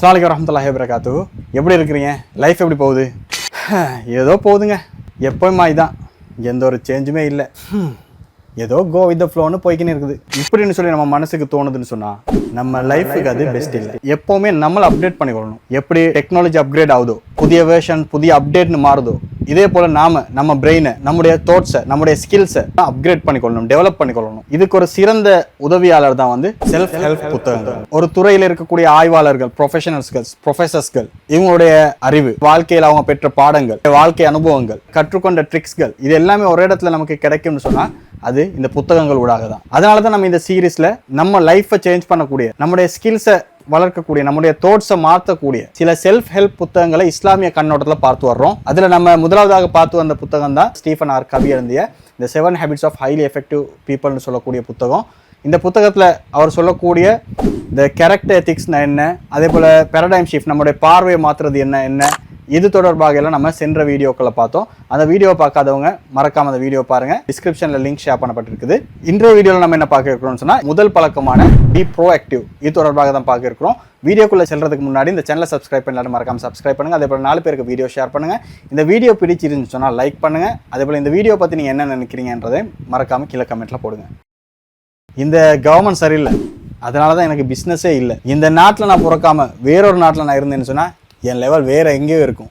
அஸ்ஸலாமு வரமத்துல்லாஹி வரகாத்து எப்படி இருக்கிறீங்க? லைஃப் எப்படி போகுது? ஏதோ போகுதுங்க. எப்போயுமா இதான் எந்த ஒரு சேஞ்சுமே இல்லை. ஏதோ கோ வித் ஃப்ளோன்னு போய்க்கின்னு இருக்குது. இப்படின்னு சொல்லி நம்ம மனசுக்கு தோணுதுன்னு சொன்னா நம்ம லைஃபுக்கு அது பெஸ்ட் இல்லை. எப்போவுமே நம்மளை அப்டேட் பண்ணிக்கொள்ளணும் எப்படி டெக்னாலஜி அப்கிரேட் ஆகுதோ புதிய வேர்ஷன் புதிய அப்டேட்னு மாறுதோ இதே போல நாம நம்ம பிரெயினை நம்முடைய தோட்ஸை நம்முடைய ஸ்கில்ஸை அப்கிரேட் பண்ணிக்கொள்ளணும் டெவலப் பண்ணிக்கொள்ளணும் இதுக்கு ஒரு சிறந்த உதவியாளர் தான் வந்து செல்ஃப் ஹெல்ப் புத்தகங்கள். ஒரு துறையில் இருக்கக்கூடிய ஆய்வாளர்கள் ப்ரொஃபஷனல்ஸ்கள் ப்ரொஃபசர்ஸ்கள் இவங்களுடைய அறிவு வாழ்க்கையில் அவங்க பெற்ற பாடங்கள் வாழ்க்கை அனுபவங்கள் கற்றுக்கொண்ட ட்ரிக்ஸ்கள் இது எல்லாமே ஒரு இடத்துல நமக்கு கிடைக்கும்னு சொன்னால் அது இந்த புத்தகங்கள் ஊடாக தான். அதனால தான் நம்ம இந்த சீரீஸில் நம்ம லைஃப்பை சேஞ்ச் பண்ணக்கூடிய நம்முடைய ஸ்கில்ஸை வளர்க்கக்கூடிய நம்முடைய தோட்ஸை மாற்றக்கூடிய சில செல்ஃப் ஹெல்ப் புத்தகங்களை இஸ்லாமிய கண்ணோட்டத்தில் பார்த்து வர்றோம். அதில் நம்ம முதலாவதாக பார்த்து வந்த புத்தகம் தான் ஸ்டீஃபன் ஆர் கவி எழுதிய இந்த seven habits of highly effective பீப்புள்னு சொல்லக்கூடிய புத்தகம். இந்த புத்தகத்தில் அவர் சொல்லக்கூடிய இந்த கேரக்டர் எத்திக்ஸ்னா என்ன அதே போல் பேரடைம் ஷிஃப்ட் நம்முடைய பார்வையை மாற்றுறது என்ன என்ன இது தொடர்பாக எல்லாம் நம்ம சென்ற வீடியோக்களை பார்த்தோம். அந்த வீடியோ பார்க்காதவங்க மறக்காம அந்த வீடியோ பாருங்க. டிஸ்கிரிப்ஷன்ல லிங்க் ஷேர் பண்ணப்பட்டிருக்குது. இன்றைய வீடியோவில் நம்ம என்ன பார்க்க இருக்கிறோம்னு சொன்னால் முதல் பழக்கமான பி ப்ரோ ஆக்டிவ் இது தொடர்பாக தான் பார்க்க இருக்கிறோம். வீடியோக்குள்ளே செல்றதுக்கு முன்னாடி இந்த சேனலை சப்ஸ்கிரைப் பண்ணலாம் மறக்காம சப்ஸ்கிரைப் பண்ணுங்க. அதே போல் நாலு பேருக்கு வீடியோ ஷேர் பண்ணுங்க. இந்த வீடியோ பிடிச்சிருந்துச்சு சொன்னால் லைக் பண்ணுங்க. அதே போல் இந்த வீடியோ பற்றி நீங்கள் என்ன நினைக்கிறீங்கன்றதை மறக்காம கீழே கமெண்ட்டில் போடுங்க. இந்த கவர்மெண்ட் சரியில்லை. அதனால தான் எனக்கு பிஸ்னஸே இல்லை. இந்த நாட்டில் நான் பிறக்காம வேறொரு நாட்டில் நான் இருந்தேன்னு சொன்னால் என் லெவல் வேறு எங்கேயோ இருக்கும்.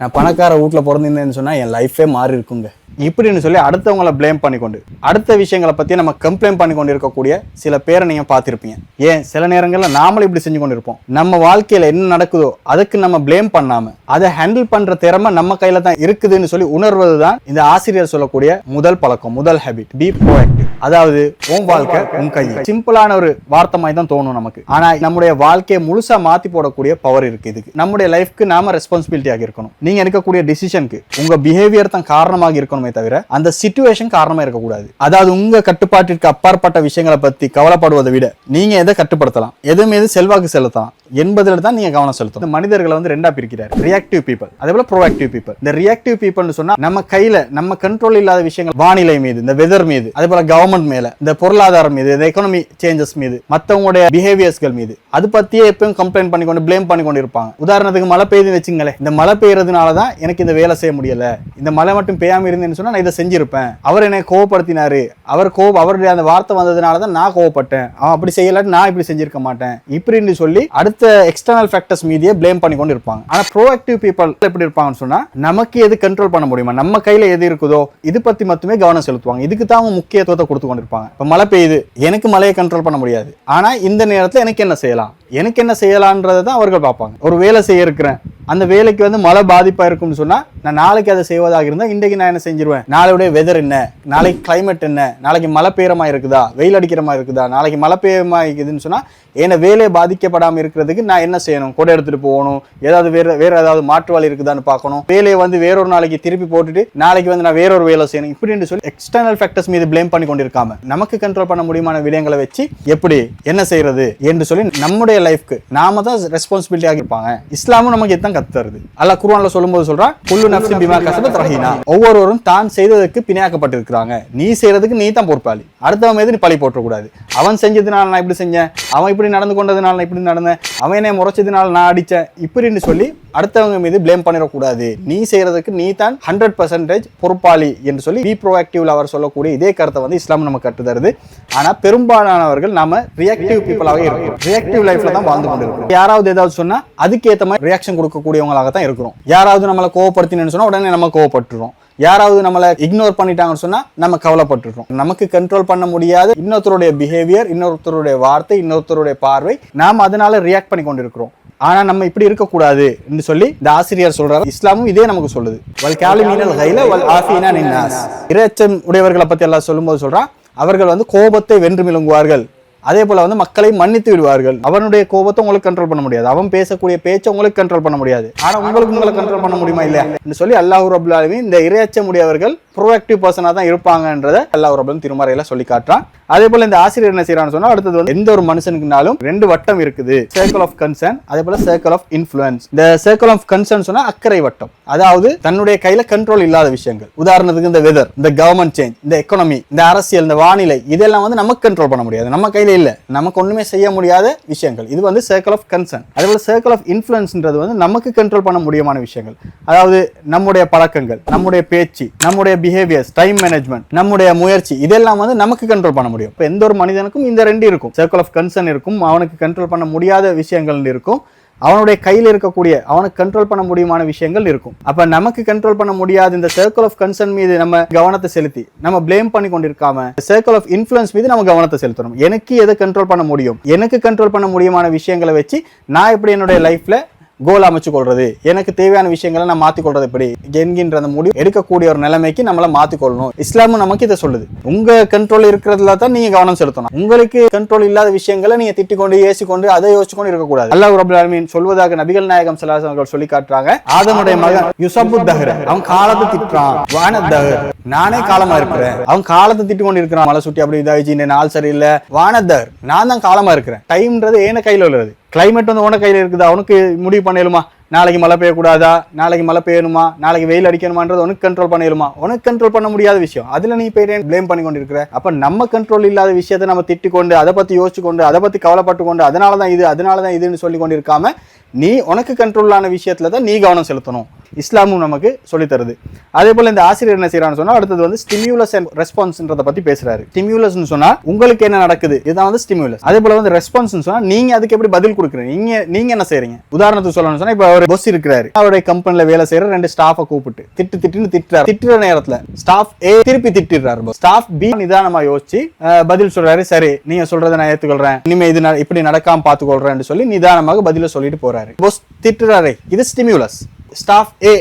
நான் பணக்கார வீட்டில் பிறந்திருந்தேன்னு சொன்னால் என் லைஃபே மாறி இருக்குங்க இப்படின்னு சொல்லி அடுத்தவங்கள ப்ளேம் பண்ணிக்கொண்டு அடுத்த விஷயங்களை பற்றி நம்ம கம்ப்ளைண்ட் பண்ணி கொண்டு இருக்கக்கூடிய சில பேரை நீங்கள் பார்த்துருப்பீங்க. ஏன்? சில நேரங்களில் நாமளும் இப்படி செஞ்சு கொண்டு இருப்போம் நம்ம வாழ்க்கையில் என்ன நடக்குதோ அதுக்கு நம்ம ப்ளேம் பண்ணாமல் அதை ஹேண்டில் பண்ணுற திறமை நம்ம கையில் தான் இருக்குதுன்னு சொல்லி உணர்வது தான் இந்த ஆசிரியர் சொல்லக்கூடிய முதல் பழக்கம் முதல் ஹேபிட் பி ப்ரோஆக்டிவ் அதாவது உன் வாழ்க்கை உன் கை. சிம்பிளான ஒரு வார்த்தை மாதிரி தான் தோணும் நமக்கு. ஆனால் நம்முடைய வாழ்க்கையை முழுசாக மாற்றி போடக்கூடிய பவர் இருக்கு இதுக்கு. நம்முடைய லைஃப்க்கு நாம ரெஸ்பான்சிபிலிட்டியாக இருக்கணும். நீங்கள் எடுக்கக்கூடிய டிசிஷனுக்கு உங்கள் பிஹேவியர் தான் காரணமாக இருக்கணும் தவிர அந்த சிச்சுவேஷன் காரணமா இருக்கக்கூடாது. அதாவது உங்க கட்டுப்பாட்டிற்கு அப்பாற்பட்ட விஷயங்களை பற்றி கவலைப்படுவதை விட நீங்க எதை கட்டுப்படுத்தலாம்? எது மீது செல்வாக்கு செலுத்தலாம்? என்பதில் தான் நீங்க கவனம் செலுத்தும் இந்த மனிதர்களை வந்து ரெண்டா பிரிக்கிறார். ரியாக்டிவ் பீப்பிள் அதே போல ப்ரோஆக்டிவ் பீப்பிள் இந்த ரியாக்டிவ் பீப்பிள்னு சொன்னா நம்ம கையில நம்ம கண்ட்ரோல் இல்லாத விஷயங்கள் வானிலை மீது இந்த வெதர் மீது அதே போல கவர்மெண்ட் மேல இந்த பொருளாதாரம் மீது இந்த எக்கனாமி சேஞ்சஸ் மீது மத்தவங்களுடைய பிஹேவியர்ஸ்கள் மீது அது பத்தியே எப்பயும் கம்ப்ளைண்ட் பண்ணி கொண்டு ப்ளேம் பண்ணி கொண்டு இருப்பாங்க. உதாரணத்துக்கு மழை பெய்யுதுன்னு வச்சுங்களேன். இந்த மழை பெய்யறதுனால தான் எனக்கு இந்த வேலை செய்ய முடியல. இந்த மழை மட்டும் பெய்யாம இருந்தேன்னு சொன்னா நான் இதை செஞ்சிருப்பேன். அவர் என்னை கோவப்படுத்தினாரு. அவர் கோவ அவருடைய அந்த வார்த்தை வந்ததுனால தான் நான் கோவப்பட்டேன். அவன் அப்படி செய்யலாட்டு நான் இப்படி செஞ்சிருக்க மாட்டேன். இப்படின்னு சொல்லி அடுத்த எக்ஸ்டர்னல் ஃபேக்டர்ஸ் மீதியே ப்ளேம் பண்ணி கொண்டு இருப்பாங்க. ஆனா ப்ரோஆக்டிவ் பீப்பிள் எப்படி இருப்பாங்கன்னு சொன்னா நமக்கு எது கண்ட்ரோல் பண்ண முடியுமா? நம்ம கையில எது இருக்குதோ இது பத்தி மட்டுமே கவனம் செலுத்துவாங்க. இதுக்கு தான் அவங்க முக்கியத்துவத்தை கொடுத்து கொண்டு இருப்பாங்க. இப்போ மழை பெய்யுது எனக்கு மழையை கண்ட்ரோல் பண்ண முடியாது. ஆனா இந்த நேரத்தில் எனக்கு என்ன செய்யலாம்? எனக்கு என்ன செய்யலான்றதை தான் அவர்கள் பார்ப்பாங்க. ஒரு வேலை செய்ய இருக்கிறேன். அந்த வேலைக்கு வந்து மழை பாதிப்பாக இருக்கும்னு சொன்னால் நான் நாளைக்கு அதை செய்வதாக இருந்தால் இன்றைக்கு நான் என்ன செஞ்சிருவேன்? நாளையுடைய வெதர் என்ன? நாளைக்கு கிளைமேட் என்ன? நாளைக்கு மழை பெய்யறமா இருக்குதா? வெயில் அடிக்கிற மாதிரி இருக்குதா? நாளைக்கு மழை பெய்யமா இருக்குதுன்னு சொன்னால் என்னை வேலையை பாதிக்கப்படாமல் இருக்கிறதுக்கு நான் என்ன செய்யணும்? கொடை எடுத்துகிட்டு போகணும். ஏதாவது வேற வேறு ஏதாவது மாற்று வழி இருக்குதான்னு பார்க்கணும். வேலையை வந்து வேறொரு நாளைக்கு திருப்பி போட்டுட்டு நாளைக்கு வந்து நான் வேறொரு வேலை செய்யணும். இப்படின்னு சொல்லி எக்ஸ்டர்னல் ஃபேக்டர்ஸ் மீது பிளேம் பண்ணி கொண்டிருக்காம நமக்கு கண்ட்ரோல் பண்ண முடியுமான விடயங்களை வச்சு எப்படி என்ன செய்யறது? என்று சொல்லி நம்முடைய லைஃப்க்கு நாம தான் ரெஸ்பான்சிபிலிட்டியாக இருப்பாங்க இஸ்லாமும் நமக்கு எத்தான் கத்துறது அல்ல அல்லாஹ் குர்ஆன்ல சொல்லும்போது சொல்றான் குல்லு நப்சி பிமா கசபத் ரஹீனா. ஒவ்வொருவரும் தான் செய்ததற்கு பிணையாக்கப்பட்டிருக்கிறாங்க. நீ செய்யறதுக்கு நீ தான் பொறுப்பாளி. அடுத்தவன் மீது நீ பழி போட்டக்கூடாது அவன் செஞ்சதுனால நான் இப்படி செஞ்சேன் அவன் இப்படி நடந்து கொண்டதுனால நான் இப்படி நடந்தேன் அவன் என்னை முறைச்சதுனால நான் அடித்தேன் இப்படின்னு சொல்லி அடுத்தவங்க மீது பிளேம் பண்ணிடக்கூடாது. நீ செய்யறதுக்கு நீ தான் ஹண்ட்ரட் பர்சன்டேஜ் பொறுப்பாளி என்று சொல்லி பி ப்ரோஆக்டிவ்ல அவர் சொல்லக்கூடிய இதே கருத்தை வந்து இஸ்லாம் நமக்கு கற்று தருது ஆனா பெரும்பாலானவர்கள் நாம ரியாக்டிவ் பீப்புளாக இருக்கும். ரியாக்டிவ் லைஃப்ல தான் வாழ்ந்து கொண்டிருக்கிறோம். யாராவது ஏதாவது சொன்னா அதுக்கு ஏத்த மாதிரி ரியாக்ஷன் கொடுக்கக்கூடியவங்களாக தான் இருக்கிறோம். யாராவது நம்மளை கோவப்படுத்தினு சொன்னா உடனே நம்ம கோவப்பட்டுறோம். யாராவது நம்மளை இக்னோர் பண்ணிட்டாங்கன்னு சொன்னா நம்ம கவலைப்பட்டுறோம். நமக்கு கண்ட்ரோல் பண்ண முடியாத. இன்னொருத்தருடைய பிஹேவியர் இன்னொருத்தருடைய வார்த்தை இன்னொருத்தருடைய பார்வை நாம் அதனால ரியாக்ட் பண்ணி கொண்டிருக்கிறோம். ஆனா நம்ம இப்படி இருக்கக்கூடாது என்று சொல்லி இந்த ஆசிரியர் சொல்றாரு. இஸ்லாமும் இதே நமக்கு சொல்லுது. வல் காலிமீனல் கைல வல் ஆஃபீனா நின்னாஸ் இரைச்சம் உடையவர்களை பத்தி எல்லாம் சொல்லும்போது சொல்றான் அவர்கள் வந்து கோபத்தை வென்று மிழுங்குவார்கள் அதே போல வந்து மக்களை மன்னித்து விடுவார்கள். அவனுடைய கோபத்தை உங்களுக்கு கண்ட்ரோல் பண்ண முடியாது. அவன் பேசக்கூடிய பேச்சை உங்களுக்கு கண்ட்ரோல் பண்ண முடியாது. ஆனா உங்களுக்கு உங்களை கண்ட்ரோல் பண்ண முடியுமா இல்லையா? என்று சொல்லி அல்லாஹ் அபுல்லாலுமே இந்த இரையச்சம் முடியவர்கள் ப்ரோஆக்டிவ் பர்சனாக தான் இருப்பாங்கன்றத எல்லா ஒரு திருமறையில சொல்லி காட்டுறான். அதே போல இந்த ஆசிரியர் என்ன செய்யறான்னு சொன்னா அடுத்தது வந்து எந்த ஒரு மனுஷனுக்குனாலும் ரெண்டு வட்டம் இருக்குது. சர்க்கிள் ஆஃப் கன்சர்ன் அதே போல சர்க்கிள் ஆஃப் இன்ஃபுளுன்ஸ் இந்த சர்க்கிள் ஆஃப் கன்சர்ன் சொன்னா அக்கறை வட்டம். அதாவது தன்னுடைய கையில கண்ட்ரோல் இல்லாத விஷயங்கள். உதாரணத்துக்கு இந்த வெதர் இந்த கவர்மெண்ட் சேஞ்ச் இந்த எக்கனமி இந்த அரசியல் இந்த வானிலை இதெல்லாம் வந்து நமக்கு கண்ட்ரோல் பண்ண முடியாது. நம்ம கையில இல்ல. நமக்கு ஒண்ணுமே செய்ய முடியாத விஷயங்கள். இது வந்து சர்க்கிள் ஆஃப் கன்சர்ன் அதே போல சர்க்கிள் ஆஃப் இன்ஃபுளுன்ஸ்ன்றது வந்து நமக்கு கண்ட்ரோல் பண்ண முடியுமான விஷயங்கள். அதாவது நம்முடைய பழக்கங்கள் நம்முடைய பேச்சு நம்முடைய பிஹேவியர்ஸ் டைம் மேனேஜ்மெண்ட் நம்முடைய முயற்சி இதெல்லாம் வந்து நமக்கு கண்ட்ரோல் பண்ண முடியும். இப்போ எந்த ஒரு மனிதனுக்கும் இந்த ரெண்டு இருக்கும். சர்க்கிள் ஆஃப் கன்சர்ன் இருக்கும் அவனுக்கு கண்ட்ரோல் பண்ண முடியாத விஷயங்கள் இருக்கும். அவனுடைய கையில் இருக்கக்கூடிய அவனுக்கு கண்ட்ரோல் பண்ண முடியுமான விஷயங்கள் இருக்கும். அப்போ நமக்கு கண்ட்ரோல் பண்ண முடியாத இந்த சர்க்கிள் ஆஃப் கன்சர்ன் மீது நம்ம கவனத்தை செலுத்தி நம்ம ப்ளேம் பண்ணி கொண்டிருக்காம சர்க்கிள் ஆஃப் இன்ஃப்ளூயன்ஸ் மீது நம்ம கவனத்தை செலுத்தணும். எனக்கு எதை கண்ட்ரோல் பண்ண முடியும்? எனக்கு கண்ட்ரோல் பண்ண முடியுமான விஷயங்களை வச்சு நான் எப்படி என்னுடைய லைஃப்ல கோல் அமைச்சு கொள்றது எனக்கு தேவையான விஷயங்களை நான் மாத்திக்கொள்றது எப்படி? என்கின்ற அந்த முடிவு எடுக்கக்கூடிய ஒரு நிலைமைக்கு நம்மள மாத்திக்கொள்ளணும். இஸ்லாமும் நமக்கு இதை சொல்லுது. உங்க கண்ட்ரோல் இருக்கிறதுல தான் நீங்க கவனம் செலுத்தணும். உங்களுக்கு கண்ட்ரோல் இல்லாத விஷயங்களை நீங்க திட்டிக் கொண்டு ஏசி கொண்டு அதை யோசிச்சு கொண்டு இருக்கக்கூடாது. அல்லாஹ் ரபுல் அலமின் சொல்வதாக நபிகள் நாயகம் ஸல்லல்லாஹு அவர்கள் சொல்லி காட்டுறாங்க ஆதமுடைய மகன் யுசபு தஹர். அவன் காலத்தை திட்டுறான். வான தஹர். நானே காலமா இருக்கிறேன். அவன் காலத்தை திட்டு கொண்டு இருக்கிறான். மலை சுட்டி அப்படி இதாகிச்சு இந்த நாள் சரியில்லை. வானதர் நான் தான் காலமா இருக்கிறேன். டைம்ன்றது ஏன கையில உள்ளது? கிளைமேட் வந்து உன கையில் இருக்குது? அவனுக்கு முடிவு பண்ணிடுமா நாளைக்கு மழை பெய்யக்கூடாதா? நாளைக்கு மழை பெய்யணுமா? நாளைக்கு வெயில் அடிக்கணுமான்றது உனக்கு கண்ட்ரோல் பண்ணிடுமா உனக்கு கண்ட்ரோல் பண்ண முடியாத விஷயம். அதில் நீ போய் ப்ளேம் பண்ணி கொண்டு இருக்கிற அப்ப நம்ம கண்ட்ரோல் இல்லாத விஷயத்தை நம்ம திட்டிக்கொண்டு அதை பற்றி யோசிச்சு கொண்டு அதை பற்றி கவலைப்பட்டு கொண்டு அதனால தான் இது அதனால தான் இதுன்னு சொல்லி கொண்டு இருக்காம நீ உனக்கு கண்ட்ரோலான விஷயத்தில் தான் நீ கவனம் செலுத்தணும். இஸ்லாமும் நமக்கு சொல்லித்தருது. அதே போல் இந்த ஆசிரியர் என்ன செய்யறான்னு சொன்னால் அடுத்தது வந்து ஸ்டிமியூலஸ் அண்ட் ரெஸ்பான்ஸ்ன்றதை பற்றி பேசுறாரு. ஸ்டிமியூலஸ்னு சொன்னால் உங்களுக்கு என்ன நடக்குது? இதுதான் வந்து ஸ்டிமியூலஸ் அதே போல் வந்து ரெஸ்பான்ஸ்னு சொன்னால் நீங்கள் அதுக்கு எப்படி பதில் கொடுக்குறீங்க? நீங்கள் நீங்கள் என்ன செய்கிறீங்க உதாரணத்துக்கு சொல்லணும்னு சொன்னால் இப்போ ஒரு பொஸ் இருக்கிறாரு. அவருடைய கம்பெனியில் வேலை செய்கிற ரெண்டு ஸ்டாஃபை கூப்பிட்டு திட்டு திட்டுன்னு திட்டுறாரு. திட்டுற நேரத்தில் ஸ்டாஃப் ஏ திருப்பி திட்டிடுறாரு ஸ்டாஃப் பி நிதானமாக யோசிச்சு பதில் சொல்கிறாரு சரி நீங்கள் சொல்கிறத நான் ஏற்றுக்கொள்கிறேன் இனிமேல் இது ந- இப்படி நடக்காமல் பார்த்துக்கொள்கிறேன்னு சொல்லி நிதானமாக பதிலை சொல்லிட்டு திட்டுறாரு. பொஸ் திட்டுறாரு. இது ஸ்டிமியூலஸ் ஸ்டாஃப் ஏ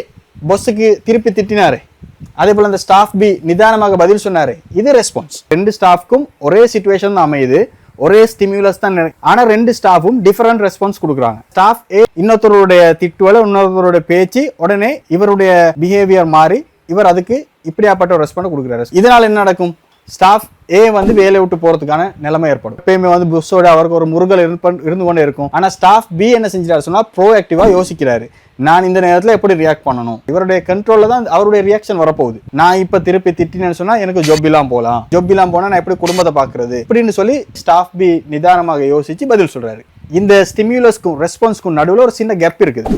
பொஸ்ஸுக்கு திருப்பி திட்டினாரு. அதே போல் அந்த ஸ்டாஃப் பி நிதானமாக பதில் சொன்னாரு. இது ரெஸ்பான்ஸ் ரெண்டு ஸ்டாஃப்க்கும் ஒரே சுச்சுவேஷன் தான் அமையுது. ஒரே ஸ்டிமியூலஸ் தான் ஆனால் ரெண்டு ஸ்டாஃபும் டிஃபரெண்ட் ரெஸ்பான்ஸ் கொடுக்குறாங்க. ஸ்டாஃப் ஏ இன்னொருத்தருடைய திட்டுவல இன்னொருத்தருடைய பேச்சு உடனே இவருடைய பிஹேவியர் மாறி இவர் அதுக்கு இப்படியாப்பட்ட ஒரு ரெஸ்பாண்ட் கொடுக்குறாரு. இதனால் என்ன நடக்கும்? ஸ்டாஃப் ஏ வந்து வேலையை விட்டு போறதுக்கான நிலைமை ஏற்படும். எப்பயுமே வந்து புஷ்ஷோட அவருக்கு ஒரு முருகல் இருந்து இருந்து கொண்டே இருக்கும். ஆனா ஸ்டாஃப் பி என்ன செஞ்சிட்டாரு சொன்னா ப்ரோஆக்டிவா யோசிக்கிறாரு. நான் இந்த நேரத்தில் எப்படி ரியாக்ட் பண்ணணும்? இவருடைய கண்ட்ரோலில் தான் அவருடைய ரியாக்ஷன் வரப்போகுது. நான் இப்போ திருப்பி திட்டினேன்னு சொன்னால் எனக்கு ஜொப்பிலாம் போகலாம் ஜொப்பிலாம் போனால் நான் எப்படி குடும்பத்தை பார்க்குறது இப்படின்னு சொல்லி ஸ்டாஃப் பி நிதானமாக யோசித்து பதில் சொல்கிறாரு இந்த ஸ்டிமியூலஸ்க்கும் ரெஸ்பான்ஸ்க்கும் நடுவில் ஒரு சின்ன கேப் இருக்குது.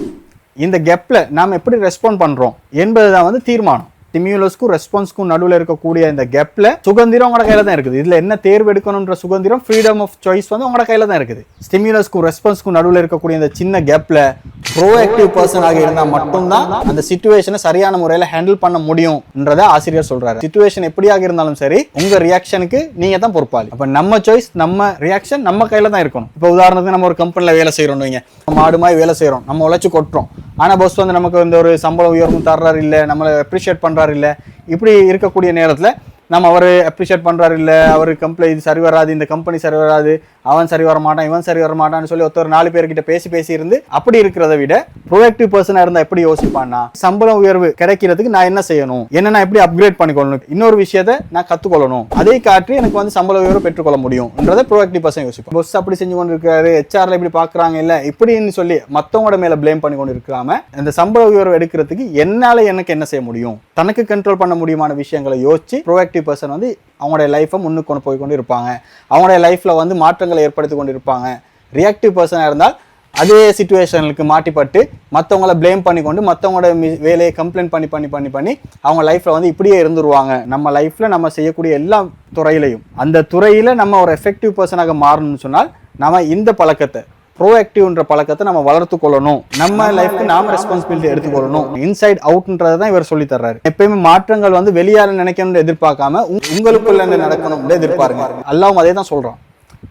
இந்த கெப்பில் நாம் எப்படி ரெஸ்பாண்ட் என்பது தான் வந்து தீர்மானம். ஸ்டிமியூலஸ்க்கும் ரெஸ்பான்ஸ்க்கும் நடுவில் இருக்கக்கூடிய இந்த கேப்ல சுதந்திரம் உங்களோட கையில தான் இருக்குது. இதுல என்ன தேர்வு எடுக்கணும்ன்ற சுதந்திரம் ஃப்ரீடம் ஆஃப் சாய்ஸ் வந்து உங்களோட கையில தான் இருக்குது. ஸ்டிமியூலஸ்க்கும் ரெஸ்பான்ஸ்க்கும் நடுவில் இருக்கக்கூடிய இந்த சின்ன கேப்ல ப்ரோஆக்டிவ் பர்சனாக இருந்தால் மட்டும்தான் அந்த சுச்சுவேஷனை சரியான முறையில் ஹேண்டில் பண்ண முடியும்ன்றத ஆசிரியர் சொல்றாரு. சுச்சுவேஷன் எப்படியாக இருந்தாலும் சரி உங்க ரியாக்ஷனுக்கு நீங்க தான் பொறுப்பாளி. அப்ப நம்ம சாய்ஸ் நம்ம ரியாக்ஷன் நம்ம கையில தான் இருக்கணும். இப்போ உதாரணத்துக்கு நம்ம ஒரு கம்பெனியில் வேலை செய்யறோம் வைங்க. நம்ம மாடு மாதிரி வேலை செய்யறோம் நம்ம உழைச்சி கொட்டுறோம். ஆனால் பஸ் வந்து நமக்கு இந்த ஒரு சம்பள உயர்வும் தர்றாரு இல்லை நம்மளை அப்ரிஷியேட் பண்ணுறாரு இல்லை இப்படி இருக்கக்கூடிய நேரத்தில் நம்ம அவர் அப்ரிஷியேட் பண்ணுறாரு இல்லை அவர் கம்ப்ளை இது சரி வராது இந்த கம்பெனி சரி வராது அவன் சரி வரமாட்டான் இவன் சரி வரமாட்டான்னு சொல்லி ஒருத்தர் நாலு பேர்கிட்ட பேசி பேசி இருந்து அப்படி இருக்கிறத விட ப்ரொடக்டிவ் பர்சனாக இருந்தால் எப்படி யோசிப்பான்னா சம்பளம் உயர்வு கிடைக்கிறதுக்கு நான் என்ன செய்யணும்? என்ன நான் எப்படி அப்கிரேட் பண்ணிக்கொள்ளணும்? இன்னொரு விஷயத்தை நான் கற்றுக்கொள்ளணும் அதை காட்டி எனக்கு வந்து சம்பள உயர்வு பெற்றுக்கொள்ள முடியும்ன்றதை ப்ரொடக்டிவ் பர்சன் யோசிப்போம் பொஸ் அப்படி செஞ்சு கொண்டு இருக்காரு ஹெச்ஆர்ல இப்படி பார்க்குறாங்க இல்லை இப்படின்னு சொல்லி மற்றவங்களோட மேலே ப்ளேம் பண்ணி கொண்டு இருக்காம அந்த சம்பள உயர்வு எடுக்கிறதுக்கு என்னால் எனக்கு என்ன செய்ய முடியும்? தனக்கு கண்ட்ரோல் பண்ண முடியுமான விஷயங்களை யோசிச்சு ப்ரோஆக்டிவ் பர்சன் வந்து அவங்களுடைய லைஃப்பை முன்னுக்கு கொண்டு போய் கொண்டு இருப்பாங்க அவங்களுடைய லைஃப்பில் வந்து மாற்றங்களை ஏற்படுத்தி கொண்டு இருப்பாங்க ரியாக்டிவ் பர்சனாக இருந்தால் அதே சுச்சுவேஷனுக்கு மாட்டிப்பட்டு மற்றவங்கள ப்ளேம் பண்ணி கொண்டு மற்றவங்களோட வேலையை கம்ப்ளைண்ட் பண்ணி பண்ணி பண்ணி பண்ணி அவங்க லைஃப்பில் வந்து இப்படியே இருந்துருவாங்க. நம்ம லைஃப்பில் நம்ம செய்யக்கூடிய எல்லா துறையிலையும். அந்த துறையில் நம்ம ஒரு எஃபெக்டிவ் பர்சனாக மாறணும்னு சொன்னால் நம்ம இந்த பழக்கத்தை ப்ரோஆக்டிவ்ன்ற பழக்கத்தை நம்ம வளர்த்து கொள்ளணும். நம்ம லைஃப்க்கு நாம ரெஸ்பான்சிபிலிட்டி எடுத்துக்கொள்ளணும். இன்சைட் அவுட்ன்றதை தான் இவர் சொல்லி தர்றாரு. எப்பயுமே மாற்றங்கள் வந்து வெளியால நினைக்கணும்னு எதிர்பார்க்காம உங்க- உங்களுக்குள்ள என்ன நடக்கணும்னு எதிர்பாருங்க. அல்லாவும் அதே தான் சொல்றான்.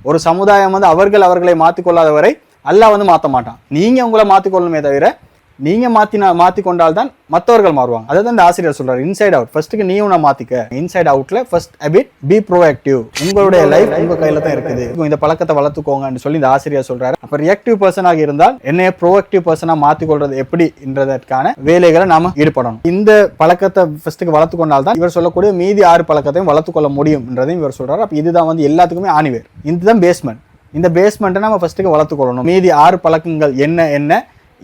ஒரு சமுதாயம் வந்து அவர்கள் அவர்களை மாற்றிக்கொள்ளாத வரை அல்லாஹ் வந்து மாற்ற மாட்டான். நீங்க உங்களை மாற்றிக்கொள்ளணுமே தவிர நீங்கள் மாற்றினா மாற்றி கொண்டால் தான் மற்றவர்கள் மாறுவாங்க. அதை தான் இந்த ஆசிரியர் சொல்கிறார் இன்சைட் அவுட் ஃபர்ஸ்ட்டுக்கு நீ உன்னை மாற்றிக்க இன்சைட் அவுட்டில் ஃபர்ஸ்ட் அபிட் பி ப்ரோஆக்டிவ் உங்களுடைய லைஃப் உங்கள் கையில் தான் இருக்குது. இந்த பழக்கத்தை வளர்த்துக்கோங்கன்னு சொல்லி இந்த ஆசிரியர் சொல்கிறார் அப்போ ரியாக்டிவ் பர்சனாக இருந்தால் என்னைய ப்ரோஆக்டிவ் பர்சனாக மாத்தி எப்படின்றதற்கான வேலைகளை நாம் ஈடுபடணும். இந்த பழக்கத்தை ஃபர்ஸ்ட்டுக்கு வளர்த்துக்கொண்டால் தான் இவர் சொல்லக்கூடிய மீதி ஆறு பழக்கத்தையும் வளர்த்துக்கொள்ள முடியும்ன்றதையும் இவர் சொல்கிறார் அப்போ இதுதான் வந்து எல்லாத்துக்குமே ஆணிவேர். இதுதான் பேஸ்மெண்ட் இந்த பேஸ்மெண்ட்டை நம்ம ஃபர்ஸ்ட்டுக்கு வளர்த்துக்கொள்ளணும். மீதி ஆறு பழக்கங்கள் என்ன என்ன?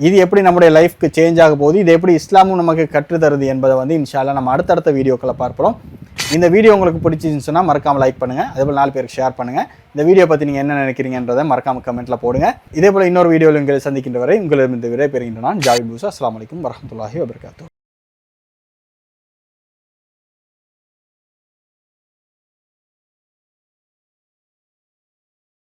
இது எப்படி நம்முடைய லைஃப்க்கு சேஞ்ச் ஆக போகுது? இது எப்படி இஸ்லாமும் நமக்கு கற்றுத்தருது என்பதை வந்து இன்ஷால்லா நம்ம அடுத்தடுத்த வீடியோக்களை பார்ப்போம். இந்த வீடியோ உங்களுக்கு பிடிச்சிருந்துச்சுன்னா சொன்னால் மறக்காம லைக் பண்ணுங்க. அதே போல் நாலு பேருக்கு ஷேர் பண்ணுங்க. இந்த வீடியோ பற்றி நீங்கள் என்ன நினைக்கிறீங்கன்றதை மறக்காம கமெண்ட்டில் போடுங்க. இதே போல் இன்னொரு வீடியோவில் உங்களை சந்திக்கின்ற வரை உங்களிடம் இந்த விடை பெறுகின்ற நான் ஜாவி பூசா. அஸ்லாம் வலைக்கம் வரமத்துல்லாஹி வபர்காத்தூர்